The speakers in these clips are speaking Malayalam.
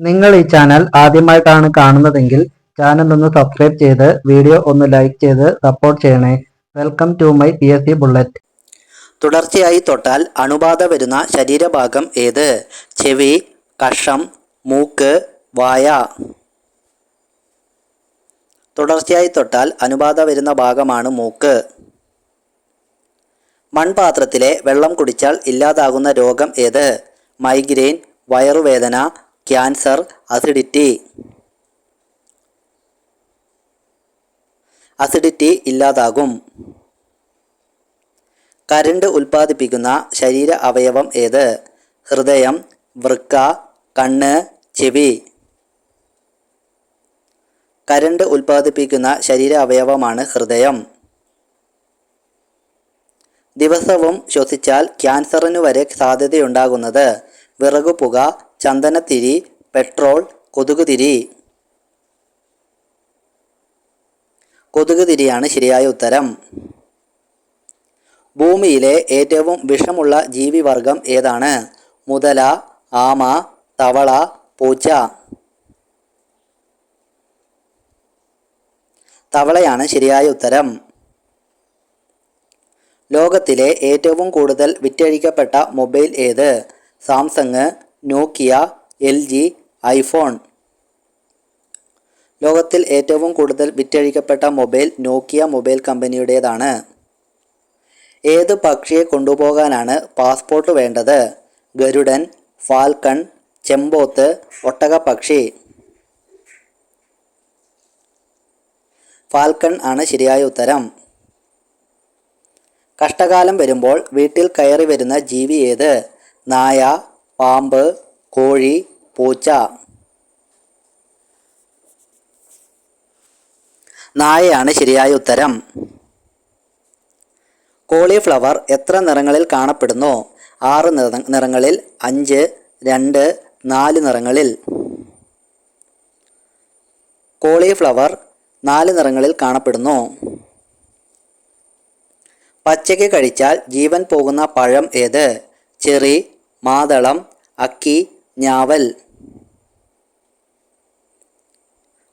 നിങ്ങൾ ഈ ചാനൽ ആദ്യമായിട്ടാണ് കാണുന്നതെങ്കിൽ ചാനൽ ഒന്ന് സബ്സ്ക്രൈബ് ചെയ്ത് വീഡിയോ ഒന്ന് ലൈക്ക് ചെയ്ത് സപ്പോർട്ട് ചെയ്യണേ. Welcome to my P S C bullet തുടർച്ചയായി തൊട്ടാൽ അണുബാധ വരുന്ന ശരീരഭാഗം ഏത്? ചെവി കഷം മൂക്ക് വായ. തുടർച്ചയായി തൊട്ടാൽ അണുബാധ വരുന്ന ഭാഗമാണ് മൂക്ക്. മൺപാത്രത്തിലെ വെള്ളം കുടിച്ചാൽ ഇല്ലാതാകുന്ന രോഗം ഏത്? മൈഗ്രെയിൻ വയറുവേദന ക്യാൻസർ അസിഡിറ്റി. അസിഡിറ്റി ഇല്ലാതാകും. കരണ്ട് ഉൽപ്പാദിപ്പിക്കുന്ന ശരീര അവയവം ഏത്? ഹൃദയം വൃക്ക കണ്ണ് ചെവി. കരണ്ട് ഉൽപ്പാദിപ്പിക്കുന്ന ശരീര അവയവമാണ് ഹൃദയം. ദിവസവും ശ്വസിച്ചാൽ ക്യാൻസറിനു വരെ സാധ്യതയുണ്ടാകുന്നത് വിറകുപുക ചന്ദനത്തിരി പെട്രോൾ കൊതുകുതിരി. കൊതുകുതിരിയാണ് ശരിയായ ഉത്തരം. ഭൂമിയിലെ ഏറ്റവും വിഷമുള്ള ജീവിവർഗം ഏതാണ്? മുതല ആമ തവള പൂച്ച. തവളയാണ് ശരിയായ ഉത്തരം. ലോകത്തിലെ ഏറ്റവും കൂടുതൽ വിറ്റഴിക്കപ്പെട്ട മൊബൈൽ ഏത്? Samsung Nokia L G iPhone. ലോകത്തിൽ ഏറ്റവും കൂടുതൽ വിറ്റഴിക്കപ്പെട്ട മൊബൈൽ നോക്കിയ മൊബൈൽ കമ്പനിയുടേതാണ്. ഏത് പക്ഷിയെ കൊണ്ടുപോകാനാണ് പാസ്പോർട്ട് വേണ്ടത്? ഗരുഡൻ ഫാൽക്കൺ ചെമ്പോത്ത് ഒട്ടകപ്പക്ഷി. ഫാൽക്കൺ ആണ് ശരിയായ ഉത്തരം. കഷ്ടകാലം വരുമ്പോൾ വീട്ടിൽ കയറി വരുന്ന ജീവി ഏത്? നായ പാമ്പ് കോഴി പൂച്ച. നായയാണ് ശരിയായ ഉത്തരം. കോളിഫ്ലവർ എത്ര നിറങ്ങളിൽ കാണപ്പെടുന്നു? ആറ് നിറങ്ങളിൽ അഞ്ച് രണ്ട് നാല് നിറങ്ങളിൽ. കോളിഫ്ലവർ നാല് നിറങ്ങളിൽ കാണപ്പെടുന്നു. പച്ചയ്ക്ക് കഴിച്ചാൽ ജീവൻ പോകുന്ന പഴം ഏത്? ചെറി മാതളം അക്കി ഞാവൽ.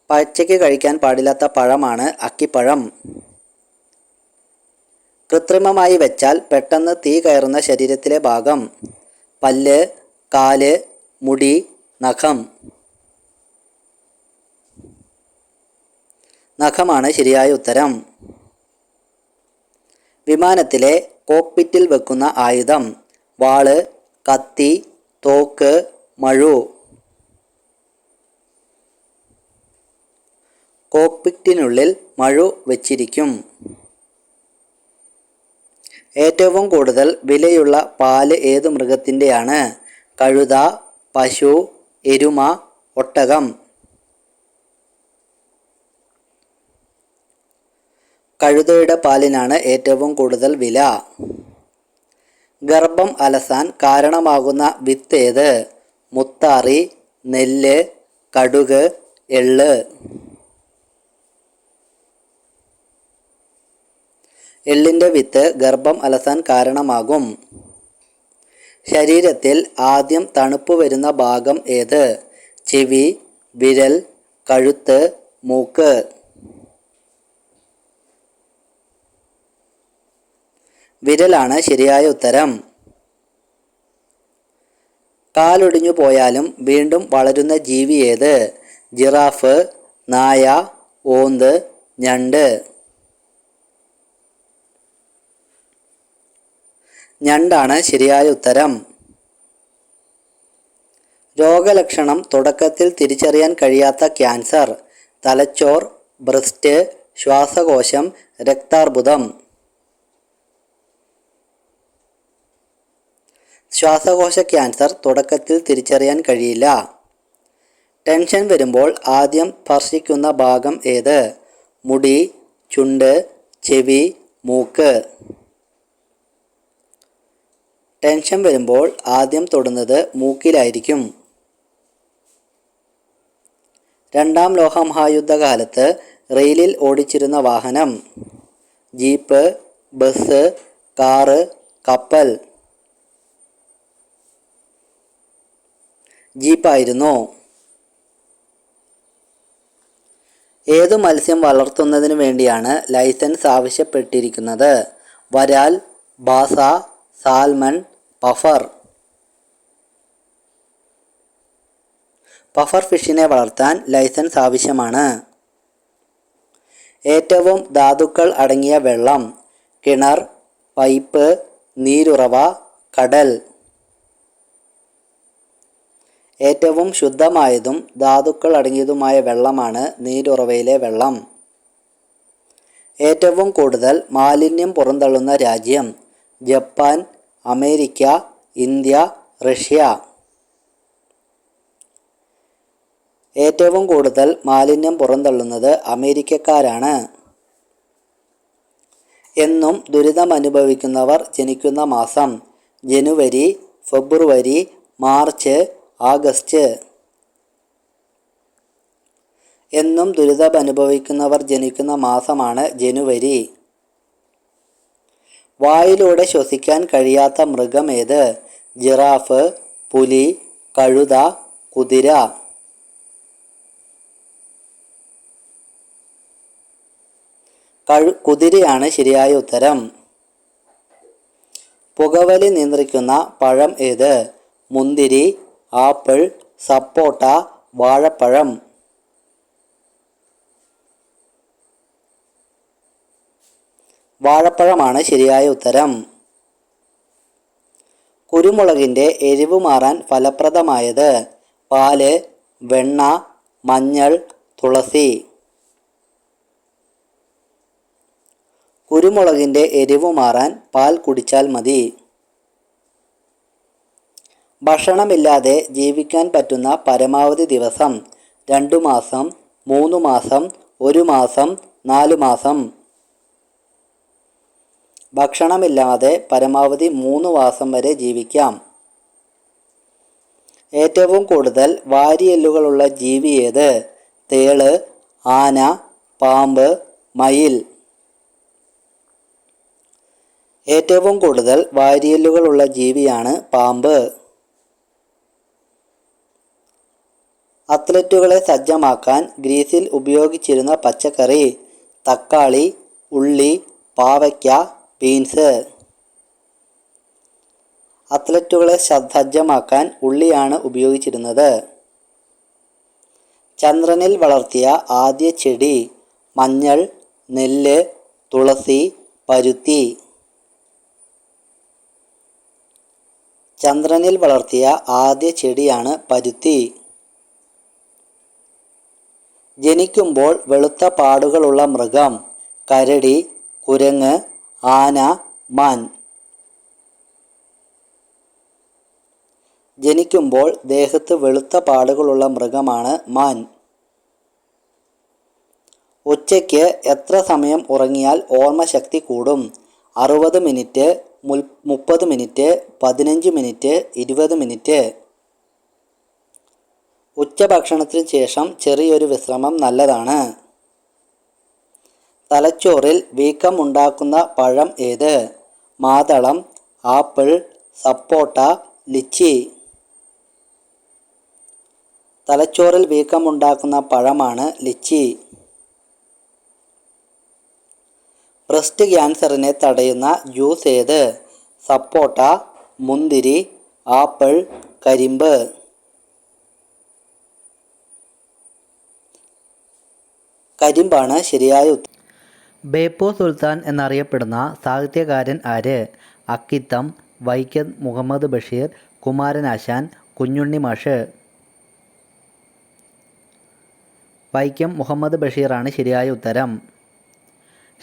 പച്ചയ്ക്ക് കഴിക്കാൻ പാടില്ലാത്ത പഴമാണ് അക്കിപ്പഴം. കൃത്രിമമായി വെച്ചാൽ പെട്ടെന്ന് തീ കയറുന്ന ശരീരത്തിലെ ഭാഗം. പല്ല് കാൽ മുടി നഖം. നഖമാണ് ശരിയായ ഉത്തരം. വിമാനത്തിലെ കോക്പിറ്റിൽ വെക്കുന്ന ആയുധം. വാൾ കത്തി തോക്ക് മഴു. കോക്പിറ്റിനുള്ളിൽ മഴു വച്ചിരിക്കും. ഏറ്റവും കൂടുതൽ വിലയുള്ള പാൽ ഏത് മൃഗത്തിന്റെയാണ്? കഴുത പശു എരുമ ഒട്ടകം. കഴുതയുടെ പാലിനാണ് ഏറ്റവും കൂടുതൽ വില. ഗർഭം അലസാൻ കാരണമാകുന്ന വിത്തേത് മുത്താറി നെല്ല് കടുക് എള്ള്. എള്ളിന്റെ വിത്ത് ഗർഭം അലസാൻ കാരണമാകും. ശരീരത്തിൽ ആദ്യം തണുപ്പ് വരുന്ന ഭാഗം ഏത്? ചെവി വിരൽ കഴുത്ത് മൂക്ക്. വിരലാണ് ശരിയായ ഉത്തരം. കാലൊടിഞ്ഞു പോയാലും വീണ്ടും വളരുന്ന ജീവി ഏത്? ജിറാഫ് നായ ഓന്ത് ഞണ്ട്. ഞണ്ടാണ് ശരിയായ ഉത്തരം. രോഗലക്ഷണം തുടക്കത്തിൽ തിരിച്ചറിയാൻ കഴിയാത്ത ക്യാൻസർ തലച്ചോർ ബ്രസ്റ്റ് ശ്വാസകോശം രക്താർബുദം. ശ്വാസകോശ ക്യാൻസർ തുടക്കത്തിൽ തിരിച്ചറിയാൻ കഴിയില്ല. ടെൻഷൻ വരുമ്പോൾ ആദ്യം സ്പർശിക്കുന്ന ഭാഗം ഏത്? മുടി ചുണ്ട് ചെവി മൂക്ക്. ടെൻഷൻ വരുമ്പോൾ ആദ്യം തൊടുന്നത് മൂക്കിലായിരിക്കും. രണ്ടാം ലോകമഹായുദ്ധകാലത്ത് റെയിലിൽ ഓടിച്ചിരുന്ന വാഹനം. ജീപ്പ് ബസ് കാറ് കപ്പൽ. ജീപ്പായിരുന്നു. ഏതു മത്സ്യം വളർത്തുന്നതിന് വേണ്ടിയാണ് ലൈസൻസ് ആവശ്യപ്പെട്ടിരിക്കുന്നത്? വരാൽ ബാസ സാൽമൺ പഫർ. പഫർ ഫിഷിനെ വളർത്താൻ ലൈസൻസ് ആവശ്യമാണ്. ഏറ്റവും ധാതുക്കൾ അടങ്ങിയ വെള്ളം കിണർ പൈപ്പ് നീരുറവ കടൽ. ഏറ്റവും ശുദ്ധമായതും ധാതുക്കൾ അടങ്ങിയതുമായ വെള്ളമാണ് നീരുറവയിലെ വെള്ളം. ഏറ്റവും കൂടുതൽ മാലിന്യം പുറന്തള്ളുന്ന രാജ്യം ജപ്പാൻ അമേരിക്ക ഇന്ത്യ റഷ്യ. ഏറ്റവും കൂടുതൽ മാലിന്യം പുറന്തള്ളുന്നത് അമേരിക്കക്കാരാണ്. എന്നും ദുരിതമനുഭവിക്കുന്നവർ ജനിക്കുന്ന മാസം ജനുവരി ഫെബ്രുവരി മാർച്ച് ആഗസ്റ്റ് എന്നും ദുരിതമനുഭവിക്കുന്നവർ ജനിക്കുന്ന മാസമാണ് ജനുവരി. വായിലൂടെ ശ്വസിക്കാൻ കഴിയാത്ത മൃഗം ഏത്? ജിറാഫ് പുലി കഴുത കുതിര. കഴു കുതിരയാണ് ശരിയായ ഉത്തരം. പുകവലി നിയന്ത്രിക്കുന്ന പഴം ഏത്? മുന്തിരി ആപ്പിൾ സപ്പോട്ട വാഴപ്പഴം. വാഴപ്പഴമാണ് ശരിയായ ഉത്തരം. കുരുമുളകിന്റെ എരിവ് മാറാൻ ഫലപ്രദമായത് പാൽ വെണ്ണ മഞ്ഞൾ തുളസി. കുരുമുളകിന്റെ എരിവ് മാറാൻ പാൽ കുടിച്ചാൽ മതി. ഭക്ഷണമില്ലാതെ ജീവിക്കാൻ പറ്റുന്ന പരമാവധി ദിവസം രണ്ടു മാസം മൂന്ന് മാസം ഒരു മാസം നാല് മാസം. ഭക്ഷണമില്ലാതെ പരമാവധി മൂന്ന് മാസം വരെ ജീവിക്കാം. ഏറ്റവും കൂടുതൽ വാരിയെല്ലുകളുള്ള ജീവി ഏത്? തേൾ ആന പാമ്പ് മയിൽ. ഏറ്റവും കൂടുതൽ വാരിയെല്ലുകളുള്ള ജീവിയാണ് പാമ്പ്. അത്ലറ്റുകളെ സജ്ജമാക്കാൻ ഗ്രീസിൽ ഉപയോഗിച്ചിരുന്ന പച്ചക്കറി തക്കാളി ഉള്ളി പാവയ്ക്ക ബീൻസ്. അത്ലറ്റുകളെ സജ്ജമാക്കാൻ ഉള്ളിയാണ് ഉപയോഗിച്ചിരുന്നത്. ചന്ദ്രനിൽ വളർത്തിയ ആദ്യ ചെടി മഞ്ഞൾ നെല്ല് തുളസി പരുത്തി. ചന്ദ്രനിൽ വളർത്തിയ ആദ്യ ചെടിയാണ് പരുത്തി. ജനിക്കുമ്പോൾ വെളുത്ത പാടുകളുള്ള മൃഗം കരടി കുരങ്ങ് ആന മാൻ. ജനിക്കുമ്പോൾ ദേഹത്ത് വെളുത്ത പാടുകളുള്ള മൃഗമാണ് മാൻ. ഉച്ചയ്ക്ക് എത്ര സമയം ഉറങ്ങിയാൽ ഓർമ്മശക്തി കൂടും? അറുപത് മിനിറ്റ് മുപ്പത് മിനിറ്റ് പതിനഞ്ച് മിനിറ്റ് ഇരുപത് മിനിറ്റ്. ഉച്ചഭക്ഷണത്തിന് ശേഷം ചെറിയൊരു വിശ്രമം നല്ലതാണ്. തലച്ചോറിൽ വീക്കം ഉണ്ടാക്കുന്ന പഴം ഏത്? മാതളം ആപ്പിൾ സപ്പോട്ട ലിച്ചി. തലച്ചോറിൽ വീക്കം ഉണ്ടാക്കുന്ന പഴമാണ് ലിച്ചി. ബ്രസ്റ്റ് ക്യാൻസറിനെ തടയുന്ന ജ്യൂസ് ഏത്? സപ്പോട്ട മുന്തിരി ആപ്പിൾ കരിമ്പ്. കരിമ്പാണ് ശരിയായ ഉത്തരം. ബേപ്പോ സുൽത്താൻ എന്നറിയപ്പെടുന്ന സാഹിത്യകാരൻ ആര്? അക്കിത്തം വൈക്കം മുഹമ്മദ് ബഷീർ കുമാരനാശാൻ കുഞ്ഞുണ്ണി മാഷ്. വൈക്കം മുഹമ്മദ് ബഷീറാണ് ശരിയായ ഉത്തരം.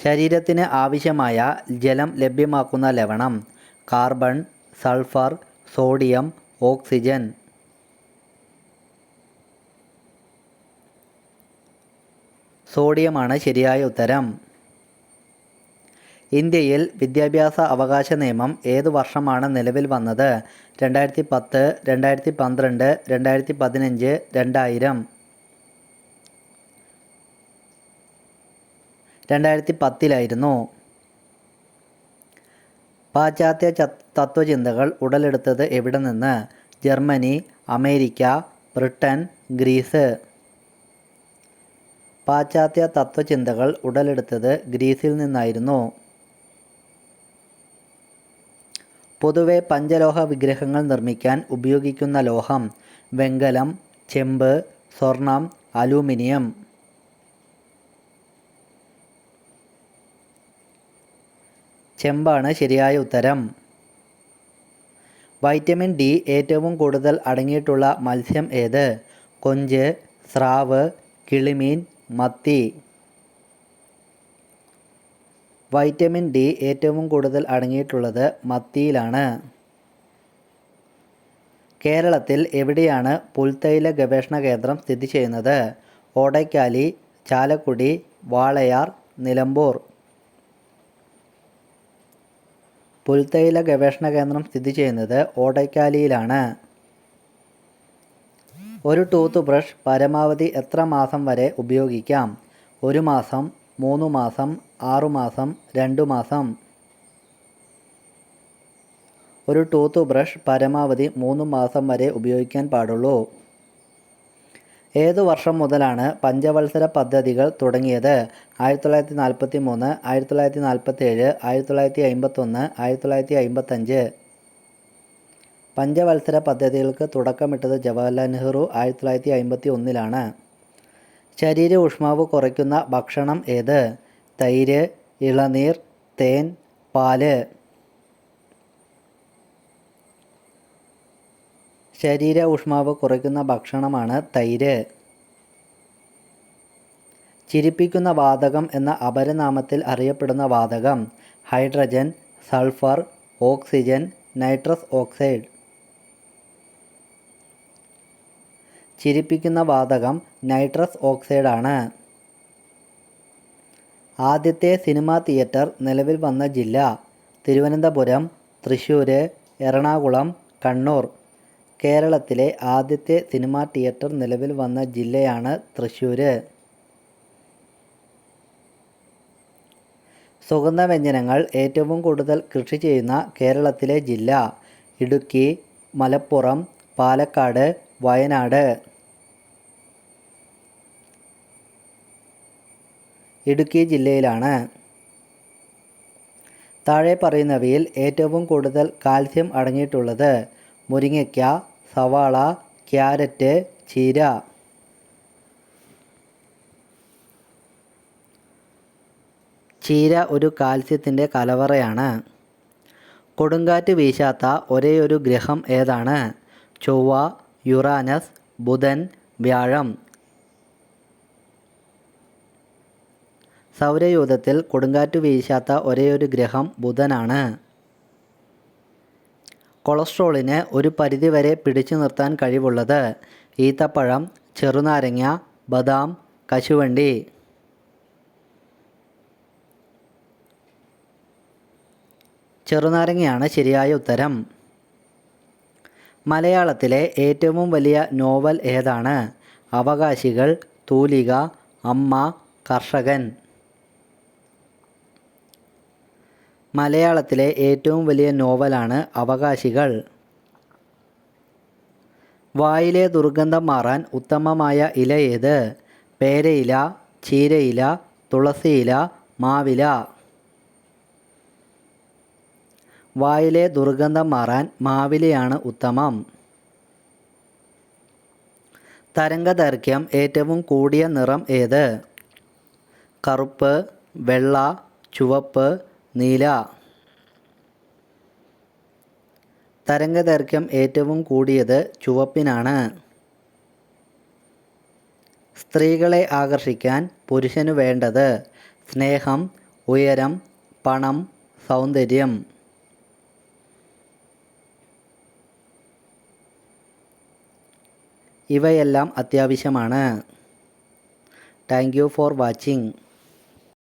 ശരീരത്തിന് ആവശ്യമായ ജലം ലഭ്യമാക്കുന്ന ലവണം കാർബൺ സൾഫർ സോഡിയം ഓക്സിജൻ. സോഡിയമാണ് ശരിയായ ഉത്തരം. ഇന്ത്യയിൽ വിദ്യാഭ്യാസ അവകാശ നിയമം ഏത് വർഷമാണ് നിലവിൽ വന്നത്? രണ്ടായിരത്തി പത്ത് രണ്ടായിരത്തി പന്ത്രണ്ട് രണ്ടായിരത്തി പതിനഞ്ച് രണ്ടായിരം. രണ്ടായിരത്തി പത്തിലായിരുന്നു പാശ്ചാത്യ തത്വചിന്തകൾ ഉടലെടുത്തത് എവിടെ നിന്ന്? Germany America Britain Greece. പാശ്ചാത്യ തത്വചിന്തകൾ ഉടലെടുത്തത് ഗ്രീസിൽ നിന്നായിരുന്നു. പൊതുവെ പഞ്ചലോഹ വിഗ്രഹങ്ങൾ നിർമ്മിക്കാൻ ഉപയോഗിക്കുന്ന ലോഹം വെങ്കലം ചെമ്പ് സ്വർണം അലൂമിനിയം. ചെമ്പാണ് ശരിയായ ഉത്തരം. വൈറ്റമിൻ ഡി ഏറ്റവും കൂടുതൽ അടങ്ങിയിട്ടുള്ള മത്സ്യം ഏത്? കൊഞ്ച് സ്രാവ് കിളിമീൻ മത്തി. വൈറ്റമിൻ ഡി ഏറ്റവും കൂടുതൽ അടങ്ങിയിട്ടുള്ളത് മത്തിയിലാണ്. കേരളത്തിൽ എവിടെയാണ് പുൽത്തൈല ഗവേഷണ കേന്ദ്രം സ്ഥിതി ചെയ്യുന്നത്? ഓടയ്ക്കാലി ചാലക്കുടി വാളയാർ നിലമ്പൂർ. പുൽത്തൈല ഗവേഷണ കേന്ദ്രം സ്ഥിതി ചെയ്യുന്നത് ഓടയ്ക്കാലിയിലാണ്. ഒരു ടൂത്ത് ബ്രഷ് പരമാവധി എത്ര മാസം വരെ ഉപയോഗിക്കാം? ഒരു മാസം മൂന്ന് മാസം ആറു മാസം രണ്ട് മാസം. ഒരു ടൂത്ത് ബ്രഷ് പരമാവധി മൂന്ന് മാസം വരെ ഉപയോഗിക്കാൻ പാടുള്ളൂ. ഏതു വർഷം മുതലാണ് പഞ്ചവത്സര പദ്ധതികൾ തുടങ്ങിയത്? ആയിരത്തി തൊള്ളായിരത്തി നാൽപ്പത്തി മൂന്ന് ആയിരത്തി തൊള്ളായിരത്തി നാൽപ്പത്തി ഏഴ് ആയിരത്തി തൊള്ളായിരത്തി അമ്പത്തൊന്ന് ആയിരത്തി തൊള്ളായിരത്തി അമ്പത്തഞ്ച്. പഞ്ചവത്സര പദ്ധതികൾക്ക് തുടക്കമിട്ടത് ജവഹർലാൽ നെഹ്റു ആയിരത്തി തൊള്ളായിരത്തി അമ്പത്തി ഒന്നിലാണ് ശരീര ഊഷ്മാവ് കുറയ്ക്കുന്ന ഭക്ഷണം ഏത്? തൈര് ഇളനീർ തേൻ പാൽ. ശരീര ഊഷ്മാവ് കുറയ്ക്കുന്ന ഭക്ഷണമാണ് തൈര്. ചിരിപ്പിക്കുന്ന വാതകം എന്ന അപരനാമത്തിൽ അറിയപ്പെടുന്ന വാതകം. Hydrogen sulphur oxygen nitrous oxide. ചിരിപ്പിക്കുന്ന വാതകം നൈട്രസ് ഓക്സൈഡാണ്. ആദ്യത്തെ സിനിമാ തിയേറ്റർ നിലവിൽ വന്ന ജില്ല തിരുവനന്തപുരം തൃശ്ശൂർ എറണാകുളം കണ്ണൂർ. കേരളത്തിലെ ആദ്യത്തെ സിനിമാ തിയേറ്റർ നിലവിൽ വന്ന ജില്ലയാണ് തൃശ്ശൂർ സുഗന്ധവ്യഞ്ജനങ്ങൾ ഏറ്റവും കൂടുതൽ കൃഷി ചെയ്യുന്ന കേരളത്തിലെ ജില്ല ഇടുക്കി മലപ്പുറം പാലക്കാട് വയനാട്. ഇടുക്കി ജില്ലയിലാണ്. താഴെ പറയുന്നവയിൽ ഏറ്റവും കൂടുതൽ കാൽസ്യം അടങ്ങിയിട്ടുള്ളത് മുരിങ്ങയ്ക്ക സവാള ക്യാരറ്റ് ചീര. ചീര ഒരു കാൽസ്യത്തിന്റെ കലവറയാണ്. കൊടുങ്കാറ്റ് വീശാത്ത ഒരേയൊരു ഗ്രഹം ഏതാണ്? ചൊവ്വ യുറാനസ് ബുധൻ വ്യാഴം. സൗരയൂഥത്തിൽ കൊടുങ്കാറ്റ് വീശാത്ത ഒരേയൊരു ഗ്രഹം ബുധനാണ്. കൊളസ്ട്രോളിന് ഒരു പരിധിവരെ പിടിച്ചു നിർത്താൻ കഴിവുള്ളത് ഈത്തപ്പഴം ചെറുനാരങ്ങ ബദാം കശുവണ്ടി. ചെറുനാരങ്ങയാണ് ശരിയായ ഉത്തരം. മലയാളത്തിലെ ഏറ്റവും വലിയ നോവൽ ഏതാണ്? അവകാശികൾ തൂലിക അമ്മ കർഷകൻ. മലയാളത്തിലെ ഏറ്റവും വലിയ നോവലാണ് അവകാശികൾ. വായിലെ ദുർഗന്ധം മാറാൻ ഉത്തമമായ ഇല ഏത്? പേരയില ചീരയില തുളസിയില മാവില. വായിലെ ദുർഗന്ധം മാറാൻ മാവിലയാണ് ഉത്തമം. തരംഗദൈർഘ്യം ഏറ്റവും കൂടിയ നിറം ഏത്? കറുപ്പ് വെള്ള ചുവപ്പ് നീല. തരംഗദൈർഘ്യം ഏറ്റവും കൂടിയത് ചുവപ്പിനാണ്. സ്ത്രീകളെ ആകർഷിക്കാൻ പുരുഷനു വേണ്ടത് സ്നേഹം ഉയരം പണം സൗന്ദര്യം. ഇവയെല്ലാം അത്യാവശ്യമാണ്. Thank you for watching.